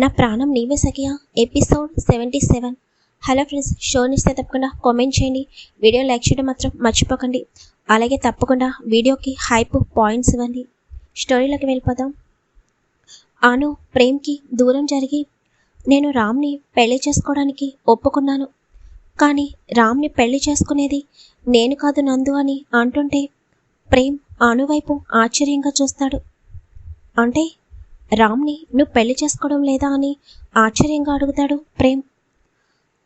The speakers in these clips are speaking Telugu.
నా ప్రాణం నీవే సఖియా. Episode seventy seven hello friends షోని ఇస్తే తప్పకుండా కామెంట్ చేయండి. వీడియో లైక్ చేయడం మాత్రం మర్చిపోకండి. అలాగే తప్పకుండా వీడియోకి హైప్ పాయింట్స్ ఇవ్వండి. స్టోరీలోకి వెళ్ళిపోదాం. ఆను ప్రేమ్కి దూరం జరిగి నేను రామ్ని పెళ్ళి చేసుకోవడానికి ఒప్పుకున్నాను. కానీ రామ్ని పెళ్ళి చేసుకునేది నేను కాదు నందు అని అంటుంటే ప్రేమ్ ఆను వైపు ఆశ్చర్యంగా చూస్తాడు. అంటే రామ్ని నువ్వు పెళ్ళి చేసుకోవడం లేదా అని ఆశ్చర్యంగా అడుగుతాడు ప్రేమ్.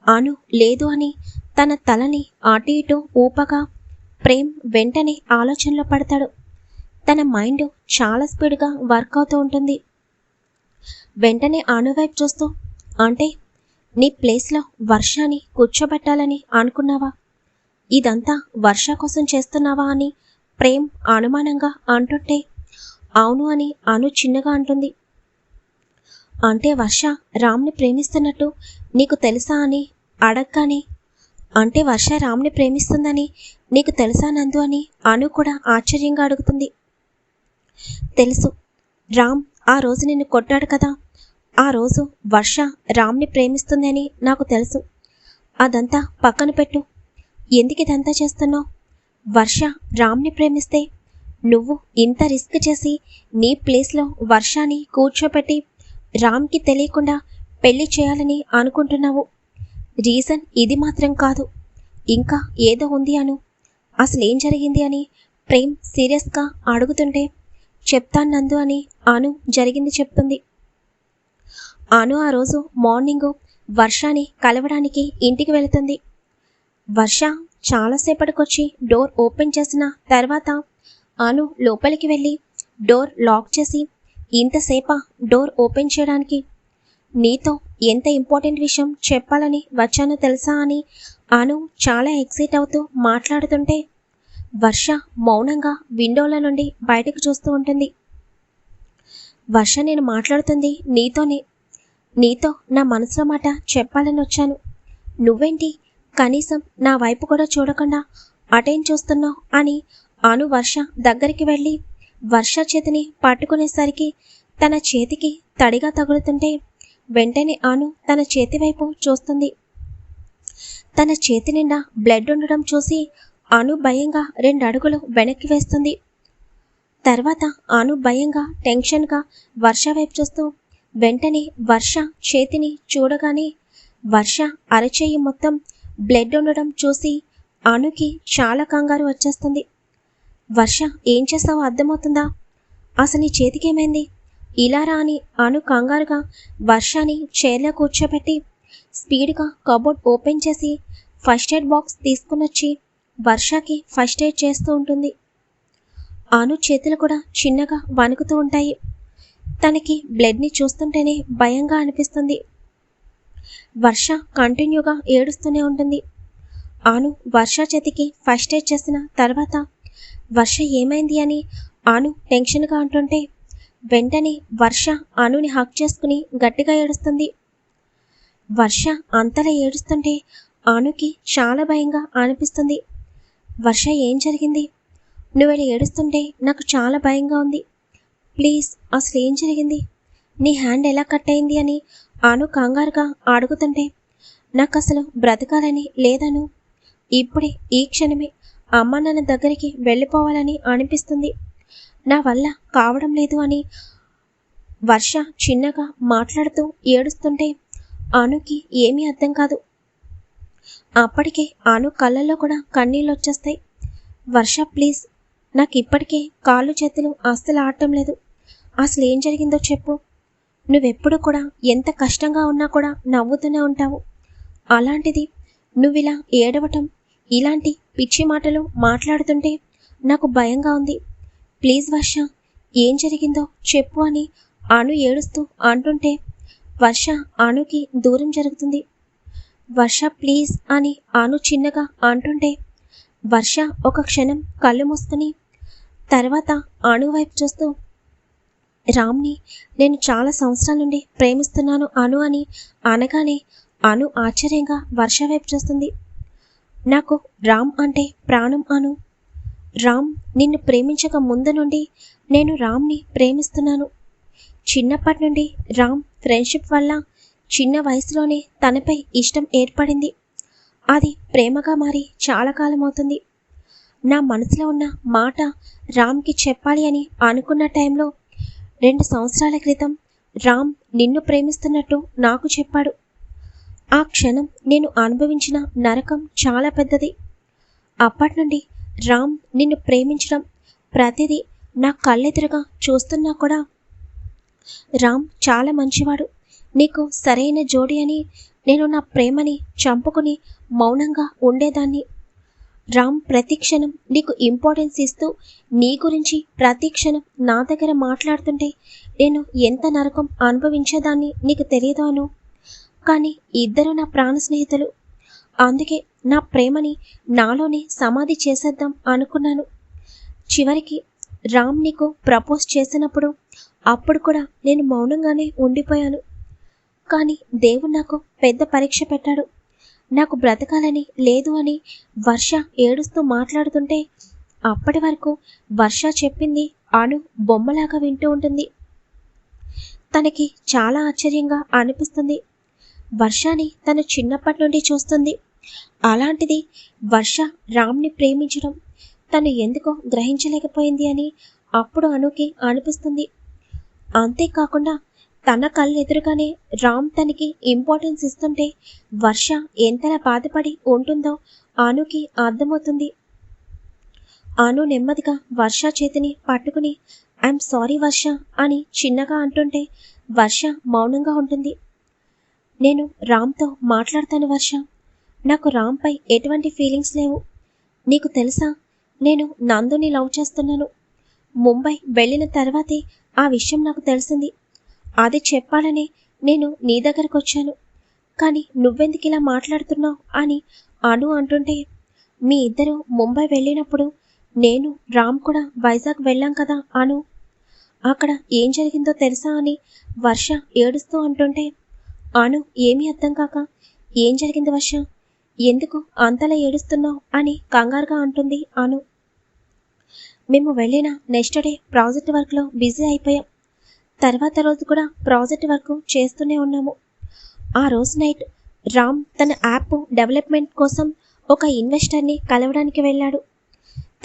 అను లేదు అని తన తలని అటు ఇటు ఊపగా ప్రేమ్ వెంటనే ఆలోచనలో పడతాడు. తన మైండ్ చాలా స్పీడ్గా వర్క్ అవుతూ ఉంటుంది. వెంటనే అను వైపు చూస్తూ అంటే నీ ప్లేస్లో వర్షాన్ని కూర్చోబెట్టాలని అనుకున్నావా? ఇదంతా వర్ష కోసం చేస్తున్నావా అని ప్రేమ్ అనుమానంగా అంటుంటే అవును అని అను చిన్నగా అంటుంది. అంటే వర్ష రామ్ని ప్రేమిస్తున్నట్టు నీకు తెలుసా అని అడగగానే. అంటే వర్ష రామ్ని ప్రేమిస్తుందని నీకు తెలుసా నందు అని అను కూడా ఆశ్చర్యంగా అడుగుతుంది. తెలుసు రామ్ ఆ రోజు నిన్ను కొట్టాడు కదా. ఆ రోజు వర్ష రామ్ని ప్రేమిస్తుందని నాకు తెలుసు. అదంతా పక్కన పెట్టు. ఎందుకు ఇదంతా చేస్తున్నావు? వర్ష రామ్ని ప్రేమిస్తే నువ్వు ఇంత రిస్క్ చేసి నీ ప్లేస్లో వర్షాన్ని కూర్చోపెట్టి రామ్కి తెలియకుండా పెళ్ళి చేయాలని అనుకుంటున్నావు. రీజన్ ఇది మాత్రం కాదు. ఇంకా ఏదో ఉంది అను. అసలేం జరిగింది అని ప్రేమ్ సీరియస్గా అడుగుతుంటే చెప్తాను నందు అని అను జరిగింది చెప్తుంది. అను ఆ రోజు మార్నింగ్ వర్షాని కలవడానికి ఇంటికి వెళుతుంది. వర్ష చాలాసేపటికొచ్చి డోర్ ఓపెన్ చేసిన తర్వాత అను లోపలికి వెళ్ళి డోర్ లాక్ చేసి ఇంతసేపా డోర్ ఓపెన్ చేయడానికి? నీతో ఎంత ఇంపార్టెంట్ విషయం చెప్పాలని వచ్చానో తెలుసా అని అను చాలా ఎక్సైట్ అవుతూ మాట్లాడుతుంటే వర్ష మౌనంగా విండోల నుండి బయటకు చూస్తూ ఉంటుంది. వర్ష నేను మాట్లాడుతుంది నీతోనే. నీతో నా మనసులో మాట చెప్పాలని వచ్చాను. నువ్వేంటి? కనీసం నా వైపు కూడా చూడకుండా అటేం చూస్తున్నావు అని అను వర్ష దగ్గరికి వెళ్ళి వర్ష చేతిని పట్టుకునేసరికి తన చేతికి తడిగా తగులుతుంటే వెంటనే ఆను తన చేతి వైపు చూస్తుంది. తన చేతి నిండా బ్లడ్ ఉండడం చూసి అను భయంగా రెండు అడుగులు వెనక్కి వేస్తుంది. తర్వాత అను భయంగా టెన్షన్గా వర్ష వైపు చూస్తూ వెంటనే వర్ష చేతిని చూడగానే వర్ష అరచేయి మొత్తం బ్లడ్ ఉండడం చూసి అనుకి చాలా కంగారు వచ్చేస్తుంది. వర్ష ఏం చేస్తావో అర్థమవుతుందా? అసలు నీ చేతికేమైంది? ఇలా రా అని అను కంగారుగా వర్షాని చైర్లో కూర్చోబెట్టి స్పీడ్గా కబోర్డ్ ఓపెన్ చేసి ఫస్ట్ ఎయిడ్ బాక్స్ తీసుకునొచ్చి వర్షాకి ఫస్ట్ ఎయిడ్ చేస్తూ ఉంటుంది. అను చేతులు కూడా చిన్నగా వణుకుతూ ఉంటాయి. తనకి బ్లడ్ని చూస్తుంటేనే భయంగా అనిపిస్తుంది. వర్ష కంటిన్యూగా ఏడుస్తూనే ఉంటుంది. అను వర్ష చేతికి ఫస్ట్ ఎయిడ్ చేసిన తర్వాత వర్ష ఏమైంది అని అను టెన్షన్గా అంటుంటే వెంటనే వర్ష అనుని హక్ చేసుకుని గట్టిగా ఏడుస్తుంది. వర్ష అంతలా ఏడుస్తుంటే అనుకి చాలా భయంగా అనిపిస్తుంది. వర్ష ఏం జరిగింది? నువ్వు ఇలా ఏడుస్తుంటే నాకు చాలా భయంగా ఉంది. ప్లీజ్ అసలు ఏం జరిగింది? నీ హ్యాండ్ ఎలా కట్ అయింది అని అను కంగారుగా అడుగుతుంటే నాకు అసలు బ్రతకాలని లేదను. ఇప్పుడే ఈ క్షణమే అమ్మ నాన్న దగ్గరికి వెళ్ళిపోవాలని అనిపిస్తుంది. నా వల్ల కావడం లేదు అని వర్ష చిన్నగా మాట్లాడుతూ ఏడుస్తుంటే అనుకి ఏమీ అర్థం కాదు. అప్పటికే అను కళ్ళల్లో కూడా కన్నీళ్ళు వచ్చేస్తాయి. వర్ష ప్లీజ్ నాకు ఇప్పటికే కాళ్ళు చేతులు అస్సలు ఆడటం లేదు. అసలు ఏం జరిగిందో చెప్పు. నువ్వెప్పుడు కూడా ఎంత కష్టంగా ఉన్నా కూడా నవ్వుతూనే ఉంటావు. అలాంటిది నువ్వు ఇలా ఏడవటం ఇలాంటి పిచ్చి మాటలు మాట్లాడుతుంటే నాకు భయంగా ఉంది. ప్లీజ్ వర్ష ఏం జరిగిందో చెప్పు అని అను ఏడుస్తూ అంటుంటే వర్ష అణుకి దూరం జరుగుతుంది. వర్ష ప్లీజ్ అని అను చిన్నగా అంటుంటే వర్ష ఒక క్షణం కళ్ళు మూసుకుని తర్వాత అణు వైపు చూస్తూ రామ్ని నేను చాలా సంవత్సరాల నుండి ప్రేమిస్తున్నాను అను అని అనగానే అను ఆశ్చర్యంగా వర్ష వైపు చూస్తుంది. నాకు రామ్ అంటే ప్రాణం అను. రామ్ నిన్ను ప్రేమించక ముందు నుండి నేను రామ్ని ప్రేమిస్తున్నాను. చిన్నప్పటి నుండి రామ్ ఫ్రెండ్షిప్ వల్ల చిన్న వయసులోనే తనపై ఇష్టం ఏర్పడింది. అది ప్రేమగా మారి చాలా కాలం అవుతుంది నా మనసులో ఉన్న మాట రామ్కి చెప్పాలి అని అనుకున్న టైంలో రెండు సంవత్సరాల క్రితం రామ్ నిన్ను ప్రేమిస్తున్నట్టు నాకు చెప్పాడు. ఆ క్షణం నేను అనుభవించిన నరకం చాలా పెద్దది. అప్పటి నుండి రామ్ నిన్ను ప్రేమించడం ప్రతిదీ నా కళ్ళెదురుగా చూస్తున్నా కూడా. రామ్ చాలా మంచివాడు. నీకు సరైన జోడి అని నేను నా ప్రేమని చంపుకుని మౌనంగా ఉండేదాన్ని. రామ్ ప్రతి క్షణం నీకు ఇంపార్టెన్స్ ఇస్తూ నీ గురించి ప్రతి క్షణం నా దగ్గర మాట్లాడుతుంటే నేను ఎంత నరకం అనుభవించేదాన్ని నీకు తెలియదాను కానీ ఇద్దరు నా ప్రాణ స్నేహితులు. అందుకే నా ప్రేమని నాలోనే సమాధి చేసేద్దాం అనుకున్నాను. చివరికి రామ్ నీకు ప్రపోజ్ చేసినప్పుడు అప్పుడు కూడా నేను మౌనంగానే ఉండిపోయాను. కానీ దేవుడు నాకు పెద్ద పరీక్ష పెట్టాడు. నాకు బ్రతకాలని లేదు అని వర్ష ఏడుస్తూ మాట్లాడుతుంటే అప్పటి వరకు వర్ష చెప్పింది అను బొమ్మలాగా వింటూ ఉంటుంది. తనకి చాలా ఆశ్చర్యంగా అనిపిస్తుంది. వర్షాని తను చిన్నప్పటి నుండి చూస్తుంది. అలాంటిది వర్ష రామ్ని ప్రేమించడం తను ఎందుకో గ్రహించలేకపోయింది అని అప్పుడు అనుకి అనిపిస్తుంది. అంతేకాకుండా తన కళ్ళు ఎదురుగానే రామ్ తనకి ఇంపార్టెన్స్ ఇస్తుంటే వర్ష ఎంతలా బాధపడి ఉంటుందో అనుకి అర్థమవుతుంది. అను నెమ్మదిగా వర్ష చేతిని పట్టుకుని ఐఎమ్ సారీ వర్ష అని చిన్నగా అంటుంటే వర్ష మౌనంగా ఉంటుంది. నేను రామ్తో మాట్లాడతాను వర్ష. నాకు రామ్పై ఎటువంటి ఫీలింగ్స్ లేవు. నీకు తెలుసా? నేను నందుని లవ్ చేస్తున్నాను. ముంబై వెళ్ళిన తర్వాతే ఆ విషయం నాకు తెలిసింది. అది చెప్పాలని నేను నీ దగ్గరకు వచ్చాను. కానీ నువ్వెందుకు ఇలా మాట్లాడుతున్నావు అని అను అంటుంటే మీ ఇద్దరు ముంబై వెళ్ళినప్పుడు నేను రామ్ కూడా వైజాగ్ వెళ్ళాం కదా అను. అక్కడ ఏం జరిగిందో తెలుసా అని వర్ష ఏడుస్తూ అంటుంటే అను ఏమీ అర్థం కాక. ఏం జరిగింది వర్ష ఎందుకు అంతలా ఏడుస్తున్నావు అని కంగారుగా అంటుంది అను మేము వెళ్ళిన నెక్స్ట్ డే ప్రాజెక్ట్ వర్క్లో బిజీ అయిపోయాం. తర్వాత రోజు కూడా ప్రాజెక్ట్ వర్క్ చేస్తూనే ఉన్నాము. ఆ రోజు నైట్ రామ్ తన యాప్ డెవలప్మెంట్ కోసం ఒక ఇన్వెస్టర్ని కలవడానికి వెళ్ళాడు.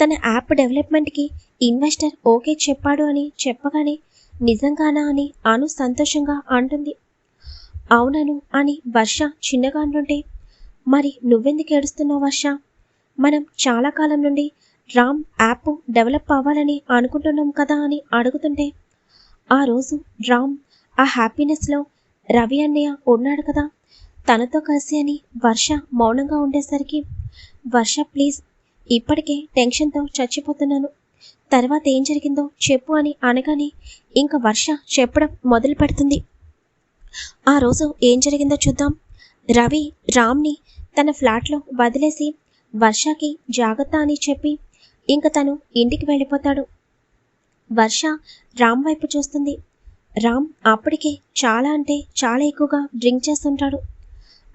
తన యాప్ డెవలప్మెంట్కి ఇన్వెస్టర్ ఓకే చెప్పాడు అని చెప్పగానే నిజంగానా అని అను సంతోషంగా అంటుంది. అవునను అని వర్ష చిన్నగా అంటుంటే మరి నువ్వెందుకు ఏడుస్తున్నావు వర్ష? మనం చాలా కాలం నుండి రామ్ యాప్ డెవలప్ అవ్వాలని అనుకుంటున్నాం కదా అని అడుగుతుంటే ఆ రోజు రామ్ ఆ హ్యాపీనెస్లో రవి అన్నయ్య ఉన్నాడు కదా తనతో కలిసి అని వర్ష మౌనంగా ఉండేసరికి వర్ష ప్లీజ్ ఇప్పటికే టెన్షన్తో చచ్చిపోతున్నాను తర్వాత ఏం జరిగిందో చెప్పు అని అనగానే ఇంకా వర్ష చెప్పడం మొదలు పెడుతుంది ఆ రోజు ఏం జరిగిందో చూద్దాం. రవి రామ్ని తన ఫ్లాట్లో వదిలేసి వర్షకి జాగ్రత్త అని చెప్పి ఇంక తను ఇంటికి వెళ్ళిపోతాడు. వర్ష రామ్ వైపు చూస్తుంది. రామ్ అప్పటికే చాలా అంటే చాలా ఎక్కువగా డ్రింక్ చేస్తుంటాడు.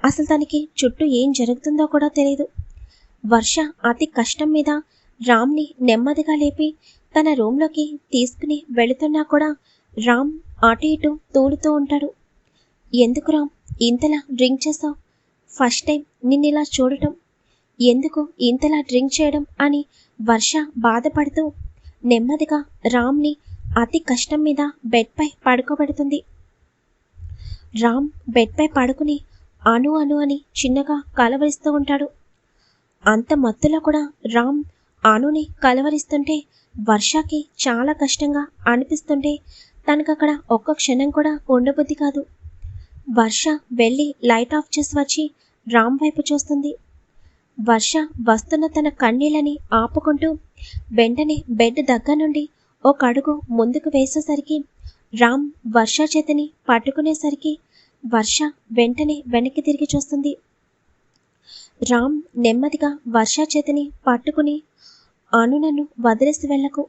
అసలు తనకి చుట్టూ ఏం జరుగుతుందో కూడా తెలియదు. వర్ష అతి కష్టం మీద రామ్ని నెమ్మదిగా లేపి తన రూమ్లోకి తీసుకుని వెళుతున్నా కూడా రామ్ అటు ఇటు తూలుతూ ఉంటాడు. ఎందుకు రామ్? ఇంతలా డ్రింక్ చేసావు ఫస్ట్ టైం నిన్నిలా చూడటం? ఎందుకు ఇంతలా డ్రింక్ చేయడం అని వర్ష బాధపడుతూ నెమ్మదిగా రామ్ని అతి కష్టం మీద బెడ్పై పడుకోబెడుతుంది. రామ్ బెడ్పై పడుకుని అను అను అని చిన్నగా కలవరిస్తూ ఉంటాడు. అంత మత్తులో కూడా రామ్ అనుని కలవరిస్తుంటే వర్షకి చాలా కష్టంగా అనిపిస్తుంటే తనకక్కడ ఒక్క క్షణం కూడా ఉండబుద్ధి కాదు. వర్ష వెళ్ళి లైట్ ఆఫ్ చేసి వచ్చి రామ్ వైపు చూస్తుంది. వర్ష వస్తున్న తన కన్నీళ్ళని ఆపుకుంటూ వెంటనే బెడ్ దగ్గర నుండి ఒక అడుగు ముందుకు వేసేసరికి రామ్ వర్ష చేతిని పట్టుకునేసరికి వర్ష వెంటనే వెనక్కి తిరిగి చూస్తుంది. రామ్ నెమ్మదిగా వర్ష చేతిని పట్టుకుని అను నన్ను వదిలేసి వెళ్ళకు.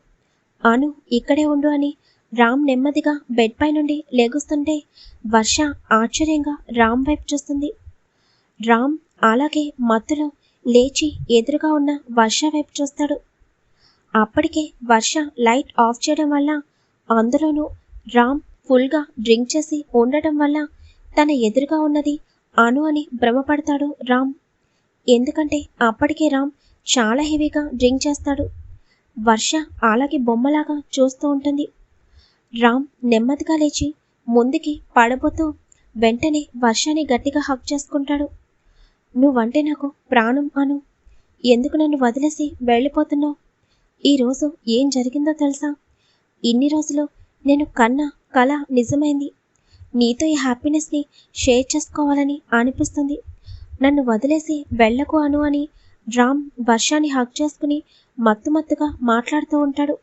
అను ఇక్కడే ఉండు అని రామ్ నెమ్మదిగా బెడ్ పై నుండి లేగుస్తుంటే వర్ష ఆశ్చర్యంగా రామ్ వైపు చూస్తుంది. రామ్ అలాగే మత్తులో లేచి ఎదురుగా ఉన్న వర్ష వైపు చూస్తాడు. అప్పటికే వర్ష లైట్ ఆఫ్ చేయడం వల్ల అందులోనూ రామ్ ఫుల్గా డ్రింక్ చేసి ఉండటం వల్ల తన ఎదురుగా ఉన్నది అను అని భ్రమపడతాడు రామ్. ఎందుకంటే అప్పటికే రామ్ చాలా హెవీగా డ్రింక్ చేస్తాడు. వర్ష అలాగే బొమ్మలాగా చూస్తూ ఉంటుంది. రామ్ నెమ్మదిగా లేచి ముందుకి పడబోతూ వెంటనే వర్షాన్ని గట్టిగా హక్ చేసుకుంటాడు. నువ్వంటే నాకు ప్రాణం అను. ఎందుకు నన్ను వదిలేసి వెళ్ళిపోతున్నావు? ఈరోజు ఏం జరిగిందో తెలుసా? ఇన్ని రోజులు నేను కన్న కళ నిజమైంది. నీతో ఈ హ్యాపీనెస్ని షేర్ చేసుకోవాలని అనిపిస్తుంది. నన్ను వదిలేసి వెళ్ళకు అను అని రామ్ వర్షాన్ని హక్ చేసుకుని మత్తు మత్తుగా మాట్లాడుతూ ఉంటాడు.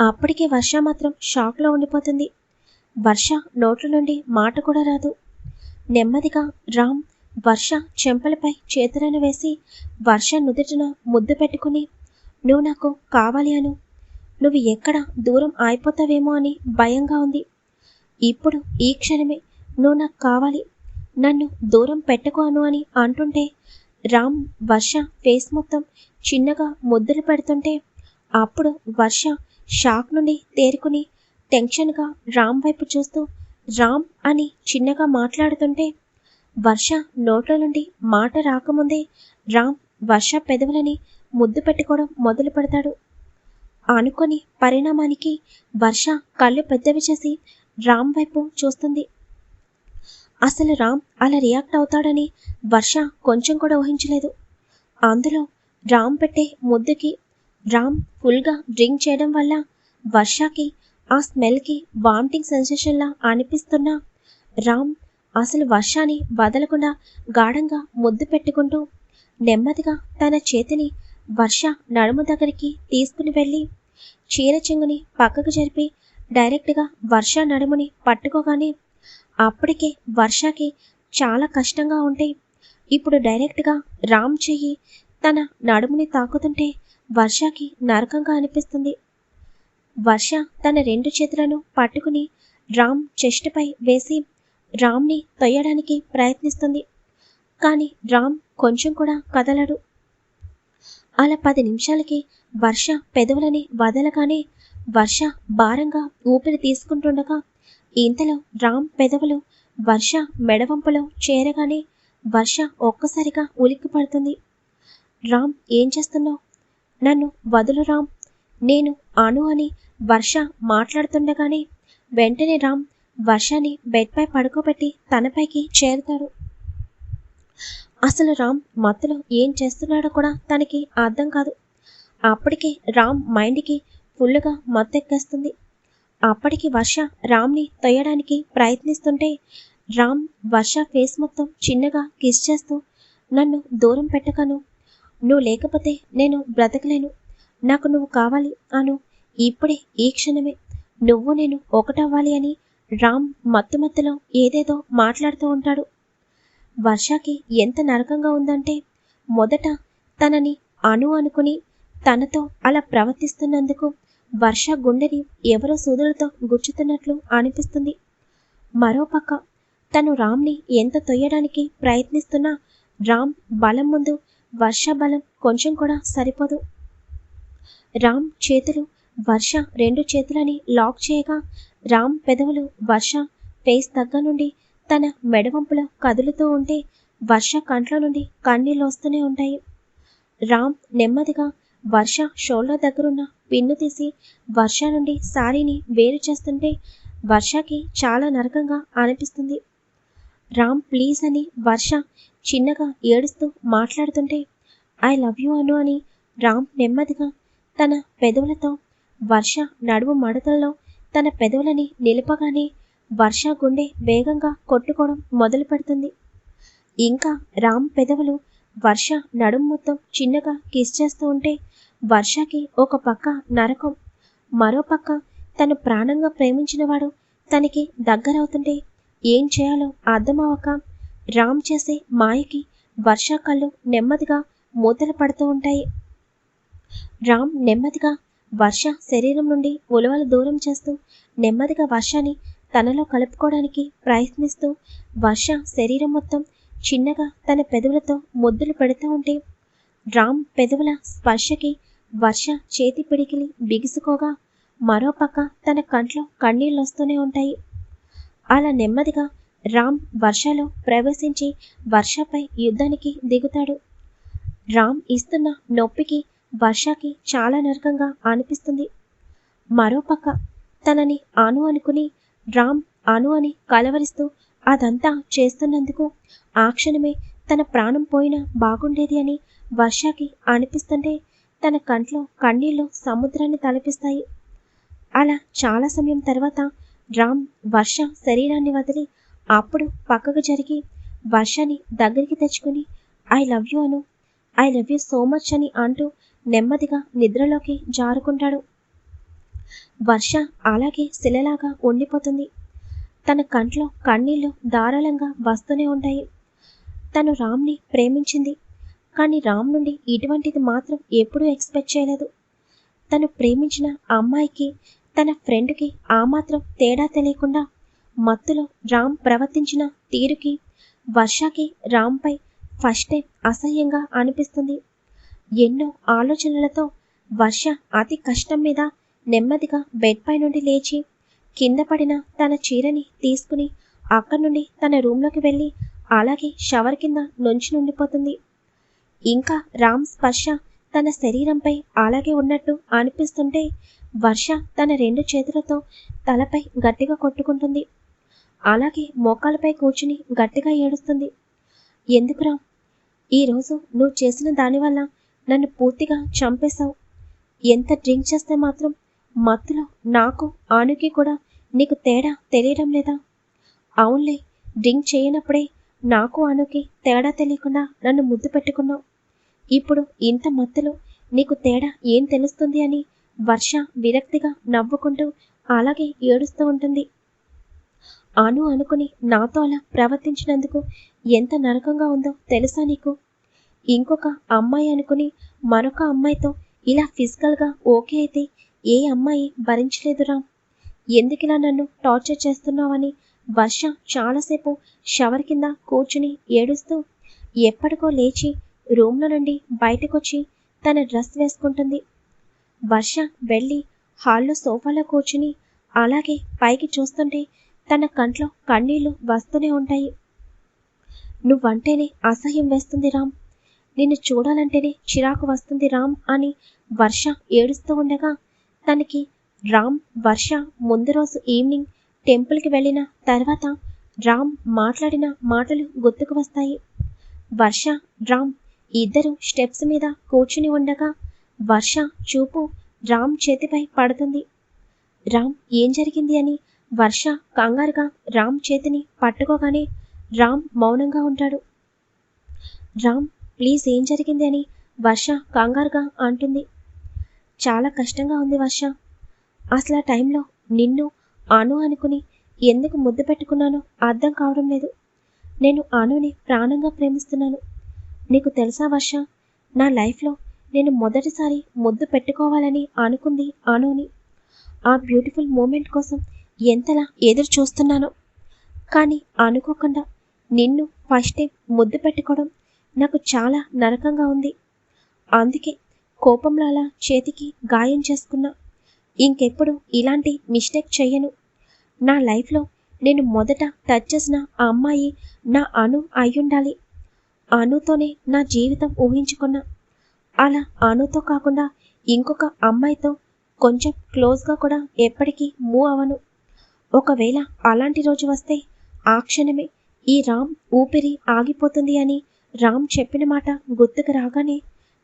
అప్పటికే వర్ష మాత్రం షాక్లో ఉండిపోతుంది. వర్ష నోట్ల నుండి మాట కూడా రాదు. నెమ్మదిగా రామ్ వర్ష చెంపలపై చేతులను వేసి వర్ష నుదుటిన ముద్దు పెట్టుకుని నువ్వు నాకు కావాలి అను. నువ్వు ఎక్కడ దూరం అయిపోతావేమో అని భయంగా ఉంది. ఇప్పుడు ఈ క్షణమే నువ్వు నాకు కావాలి. నన్ను దూరం పెట్టుకోను అని అంటుంటే రామ్ వర్ష ఫేస్ మొత్తం చిన్నగా ముద్దులు పెడుతుంటే అప్పుడు వర్ష షాక్ నుండి తేరుకుని టెన్షన్గా రామ్ వైపు చూస్తూ రామ్ అని చిన్నగా మాట్లాడుతుంటే వర్ష నోట్ల నుండి మాట రాకముందే రామ్ వర్ష పెదవులని ముద్దు పెట్టుకోవడం మొదలు పెడతాడు. అనుకొని పరిణామానికి వర్ష కళ్ళు పెద్దవి చేసి రామ్ వైపు చూస్తుంది. అసలు రామ్ అలా రియాక్ట్ అవుతాడని వర్ష కొంచెం కూడా ఊహించలేదు. అందులో రామ్ పెట్టే ముద్దుకి రామ్ ఫుల్గా డ్రింక్ చేయడం వల్ల వర్షకి ఆ స్మెల్కి వామిటింగ్ సెన్సేషన్లా అనిపిస్తున్నా. రామ్ అసలు వర్షాన్ని వదలకుండా గాఢంగా ముద్దు పెట్టుకుంటూ నెమ్మదిగా తన చేతిని వర్ష నడుము దగ్గరికి తీసుకుని వెళ్ళి చీర చెంగుని పక్కకు జరిపి డైరెక్ట్గా వర్ష నడుముని పట్టుకోగానే అప్పటికే వర్షకి చాలా కష్టంగా ఉంటే ఇప్పుడు డైరెక్ట్గా రామ్ చెయ్యి తన నడుముని తాకుతుంటే వర్షకి నరకంగా అనిపిస్తుంది. వర్ష తన రెండు చేతులను పట్టుకుని రామ్ చెస్ట్పై వేసి రామ్ని తొయ్యడానికి ప్రయత్నిస్తుంది. కానీ రామ్ కొంచెం కూడా కదలడు. అలా పది నిమిషాలకి వర్ష పెదవులని వదలగానే వర్ష భారంగా ఊపిరి తీసుకుంటుండగా ఇంతలో రామ్ పెదవులు వర్ష మెడవంపులో చేరగానే వర్ష ఒక్కసారిగా ఉలిక్కి పడుతుంది రామ్ ఏం చేస్తున్నావు? నన్ను వదులు రామ్. నేను అను అని వర్ష మాట్లాడుతుండగానే వెంటనే రామ్ వర్షాన్ని బెడ్పై పడుకోబెట్టి తనపైకి చేరుతాడు అసలు రామ్ మత్తులో ఏం చేస్తున్నాడో కూడా తనకి అర్థం కాదు. అప్పటికే రామ్ మైండ్కి ఫుల్గా మత్తెక్కేస్తుంది. అప్పటికి వర్ష రామ్ని తొయ్యడానికి ప్రయత్నిస్తుంటే రామ్ వర్ష ఫేస్ మొత్తం చిన్నగా కిస్ చేస్తూ నన్ను దూరం పెట్టకను నువ్వు లేకపోతే నేను బ్రతకలేను. నాకు నువ్వు కావాలి అను. ఇప్పుడే ఈ క్షణమే నువ్వు నేను ఒకటవ్వాలి అని రామ్ మత్తు మత్తులో ఏదేదో మాట్లాడుతూ ఉంటాడు. వర్షాకి ఎంత నరకంగా ఉందంటే మొదట తనని అను అనుకుని తనతో అలా ప్రవర్తిస్తున్నందుకు వర్ష గుండెని ఎవరో సూదులతో గుచ్చుతున్నట్లు అనిపిస్తుంది. మరోపక్క తను రామ్ని ఎంత తొయ్యడానికి ప్రయత్నిస్తున్నా రామ్ బలం ముందు వర్ష బలం కొంచెం కూడా సరిపోదు. రామ్ చేతులు వర్ష రెండు చేతులని లాక్ చేయగా రామ్ పెదవులు వర్ష ఫేస్ దగ్గర నుండి తన మెడవంపులో కదులుతూ ఉంటే వర్ష కంట్ల నుండి కన్నీళ్ళు వస్తూనే ఉంటాయి. రామ్ నెమ్మదిగా వర్ష షోల్డర్ దగ్గరున్న పిన్ను తీసి వర్ష నుండి సారీని వేరు చేస్తుంటే వర్షకి చాలా నరకంగా అనిపిస్తుంది. రామ్ ప్లీజ్ అని వర్ష చిన్నగా ఏడుస్తూ మాట్లాడుతుంటే ఐ లవ్ యూ అను అని రామ్ నెమ్మదిగా తన పెదవులతో వర్ష నడుము మడతల్లో తన పెదవులని నిలపగానే వర్ష గుండె వేగంగా కొట్టుకోవడం మొదలు పెడుతుంది. ఇంకా రామ్ పెదవులు వర్ష నడుము మొత్తం చిన్నగా కిస్ చేస్తూ ఉంటే వర్షకి ఒక పక్క నరకం మరో పక్క తను ప్రాణంగా ప్రేమించినవాడు తనకి దగ్గరవుతుంటే ఏం చేయాలో అర్థమవక రామ్ చేసే మాయకి వర్ష కళ్ళు నెమ్మదిగా మూతలు పడుతూ ఉంటాయి. రామ్ నెమ్మదిగా వర్ష శరీరం నుండి ఉలవలు దూరం చేస్తూ నెమ్మదిగా వర్షాన్ని తనలో కలుపుకోవడానికి ప్రయత్నిస్తూ వర్ష శరీరం మొత్తం చిన్నగా తన పెదవులతో ముద్దులు పెడుతూ ఉంటే రామ్ పెదవుల స్పర్శకి వర్ష చేతి పిడికిలి బిగుసుకోగా మరోపక్క తన కంట్లో కన్నీళ్ళు వస్తూనే ఉంటాయి. అలా నెమ్మదిగా రామ్ వర్షలో ప్రవేశించి వర్షపై యుద్ధానికి దిగుతాడు. రామ్ ఇస్తున్న నొప్పికి వర్షకి చాలా నరకంగా అనిపిస్తుంది. మరోపక్క తనని అను అనుకుని రామ్ అను అని కలవరిస్తూ అదంతా చేస్తున్నందుకు ఆ క్షణమే తన ప్రాణం పోయినా బాగుండేది అని వర్షకి అనిపిస్తుంటే తన కంట్లో కన్నీళ్ళు సముద్రాన్ని తలపిస్తాయి. అలా చాలా సమయం తర్వాత రామ్ వర్ష శరీరాన్ని వదిలి అప్పుడు పక్కకు జరిగి వర్షాన్ని దగ్గరికి తెచ్చుకుని I love you Anu. I love you so much అని అంటూ నెమ్మదిగా నిద్రలోకి జారుకుంటాడు. వర్ష అలాగే శిలలాగా ఉండిపోతుంది. తన కంట్లో కన్నీళ్ళు ధారాళంగా వస్తూనే ఉంటాయి. తను రామ్ని ప్రేమించింది. కానీ రామ్ నుండి ఇటువంటిది మాత్రం ఎప్పుడూ ఎక్స్పెక్ట్ చేయలేదు. తను ప్రేమించిన అమ్మాయికి తన ఫ్రెండ్కి ఆ మాత్రం తేడా తెలియకుండా మత్తులో రామ్ ప్రవర్తించిన తీరుకి వర్షకి రామ్పై ఫస్ట్ టైం అసహ్యంగా అనిపిస్తుంది. ఎన్నో ఆలోచనలతో వర్ష అతి కష్టం మీద నెమ్మదిగా బెడ్ పై నుండి లేచి కింద పడిన తన చీరని తీసుకుని అక్కడి నుండి తన రూమ్లోకి వెళ్ళి అలాగే షవర్ కింద నుంచి నుండిపోతుంది. ఇంకా రామ్ స్పర్శ తన శరీరంపై అలాగే ఉన్నట్టు అనిపిస్తుంటే వర్ష తన రెండు చేతులతో తలపై గట్టిగా కొట్టుకుంటుంది. అలాగే మోకాలపై కూర్చుని గట్టిగా ఏడుస్తుంది. ఎందుకురా? ఈరోజు నువ్వు చేసిన దానివల్ల నన్ను పూర్తిగా చంపేశావు. ఎంత డ్రింక్ చేస్తే మాత్రం మత్తులో నాకు ఆనుకి కూడా నీకు తేడా తెలియడం లేదా? అవునులే డ్రింక్ చేయనప్పుడే నాకు ఆనుకి తేడా తెలియకుండా నన్ను ముద్దు పెట్టుకున్నావు. ఇప్పుడు ఇంత మత్తులో నీకు తేడా ఏం తెలుస్తుంది అని వర్ష విరక్తిగా నవ్వుకుంటూ అలాగే ఏడుస్తూ ఉంటుంది. అను అనుకుని నాతో అలా ప్రవర్తించినందుకు ఎంత నరకంగా ఉందో తెలుసా నీకు? ఇంకొక అమ్మాయి అనుకుని మరొక అమ్మాయితో ఇలా ఫిజికల్గా ఓకే అయితే ఏ అమ్మాయి భరించలేదురా? ఎందుకిలా నన్ను టార్చర్ చేస్తున్నావని వర్ష చాలాసేపు షవర్ కింద కూర్చుని ఏడుస్తూ ఎప్పటికో లేచి రూమ్లో నుండి బయటకొచ్చి తన డ్రెస్ వేసుకుంటుంది. వర్ష వెళ్ళి హాల్లో సోఫాలో కూర్చుని అలాగే పైకి చూస్తుంటే తన కంట్లో కన్నీళ్ళు వస్తూనే ఉంటాయి. నువ్వంటేనే అసహ్యం వేస్తుంది రామ్. నిన్ను చూడాలంటేనే చిరాకు వస్తుంది రామ్ అని వర్ష ఏడుస్తూ ఉండగా తనకి రామ్ వర్ష ముందు రోజు ఈవినింగ్ టెంపుల్కి వెళ్ళిన తర్వాత రామ్ మాట్లాడిన మాటలు గుర్తుకు వస్తాయి. వర్ష రామ్ ఇద్దరు స్టెప్స్ మీద కూర్చుని ఉండగా వర్ష చూపు రామ్ చేతిపై పడుతుంది. రామ్ ఏం జరిగింది అని వర్ష కంగారుగా రామ్ చేతిని పట్టుకోగానే రామ్ మౌనంగా ఉంటాడు. రామ్ ప్లీజ్ ఏం జరిగింది? అని వర్ష కంగారుగా అంటుంది. చాలా కష్టంగా ఉంది వర్ష. అసలు ఆ టైంలో నిన్ను అను అనుకుని ఎందుకు ముద్దు పెట్టుకున్నానో అర్థం కావడం లేదు. నేను అనుని ప్రాణంగా ప్రేమిస్తున్నాను. నీకు తెలుసా వర్ష? నా లైఫ్లో నేను మొదటిసారి ముద్దు పెట్టుకోవాలని అనుకుంది అనుని. ఆ బ్యూటిఫుల్ మూమెంట్ కోసం ఎంతలా ఎదురు చూస్తున్నానో. కానీ అనుకోకుండా నిన్ను ఫస్ట్ టైం ముద్దు పెట్టుకోవడం నాకు చాలా నరకంగా ఉంది. అందుకే కోపంలో అలా చేతికి గాయం చేసుకున్నా. ఇంకెప్పుడు ఇలాంటి మిస్టేక్ చెయ్యను. నా లైఫ్లో నేను మొదట టచ్ చేసిన ఆ అమ్మాయి నా అను అయ్యుండాలి. అనుతోనే నా జీవితం ఊహించుకున్నా. అలా అనుతో కాకుండా ఇంకొక అమ్మాయితో కొంచెం క్లోజ్గా కూడా ఎప్పటికీ మూవ్ అవను. ఒకవేళ అలాంటి రోజు వస్తే ఆ క్షణమే ఈ రామ్ ఊపిరి ఆగిపోతుంది అని రామ్ చెప్పిన మాట గుర్తుకు రాగానే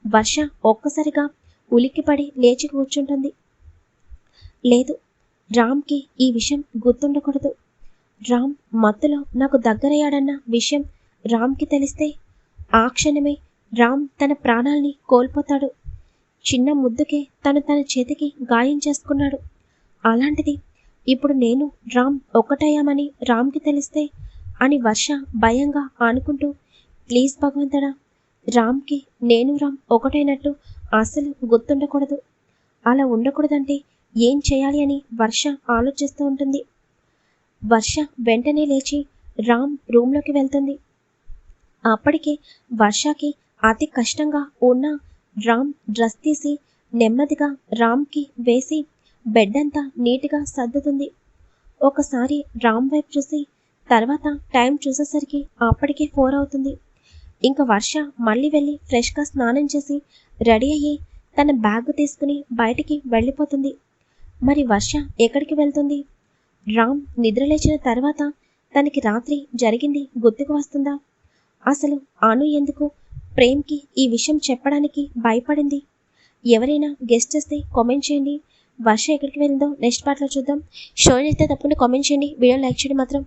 వర్ష ఒక్కసారిగా ఉలిక్కిపడి లేచి కూర్చుంటుంది. లేదు రామ్కి ఈ విషయం గుర్తుండకూడదు. రామ్ మత్తులో నాకు దగ్గరయ్యాడన్న విషయం రామ్కి తెలిస్తే ఆ క్షణమే రామ్ తన ప్రాణాల్ని కోల్పోతాడు. చిన్న ముద్దుకే తను తన చేతికి గాయం చేసుకున్నాడు. అలాంటిది ఇప్పుడు నేను రామ్ ఒక్కటయ్యామని రామ్కి తెలిస్తే? అని వర్ష భయంగా అనుకుంటూ ప్లీజ్ భగవంతుడా రామ్కి నేను రామ్ ఒకటైనట్టు అసలు గుర్తుండకూడదు. అలా ఉండకూడదంటే ఏం చేయాలి అని వర్ష ఆలోచిస్తూ ఉంటుంది. వర్ష వెంటనే లేచి రామ్ రూమ్లోకి వెళ్తుంది. అప్పటికే వర్షకి అతి కష్టంగా ఉన్న రామ్ డ్రెస్ తీసి నెమ్మదిగా రామ్కి వేసి బెడ్ అంతా నీట్గా సర్దుతుంది. ఒకసారి రామ్ వైపు చూసి తర్వాత టైం చూసేసరికి అప్పటికే ఫోర్ అవుతుంది. ఇంకా వర్ష మళ్ళీ వెళ్ళి ఫ్రెష్గా స్నానం చేసి రెడీ అయ్యి తన బ్యాగ్ తీసుకుని బయటికి వెళ్ళిపోతుంది. మరి వర్ష ఎక్కడికి వెళ్తుంది? రామ్ నిద్రలేచిన తర్వాత తనకి రాత్రి జరిగింది గుర్తుకు వస్తుందా? అసలు అను ఎందుకు ప్రేమ్కి ఈ విషయం చెప్పడానికి భయపడింది? ఎవరైనా గెస్ట్ చేస్తే కామెంట్ చేయండి. వర్ష ఎక్కడికి వెళ్ళిందో నెక్స్ట్ పార్ట్లో చూద్దాం. షో చేస్తే తప్పకుండా కామెంట్ చేయండి. వీడియో లైక్ చేయండి మాత్రం.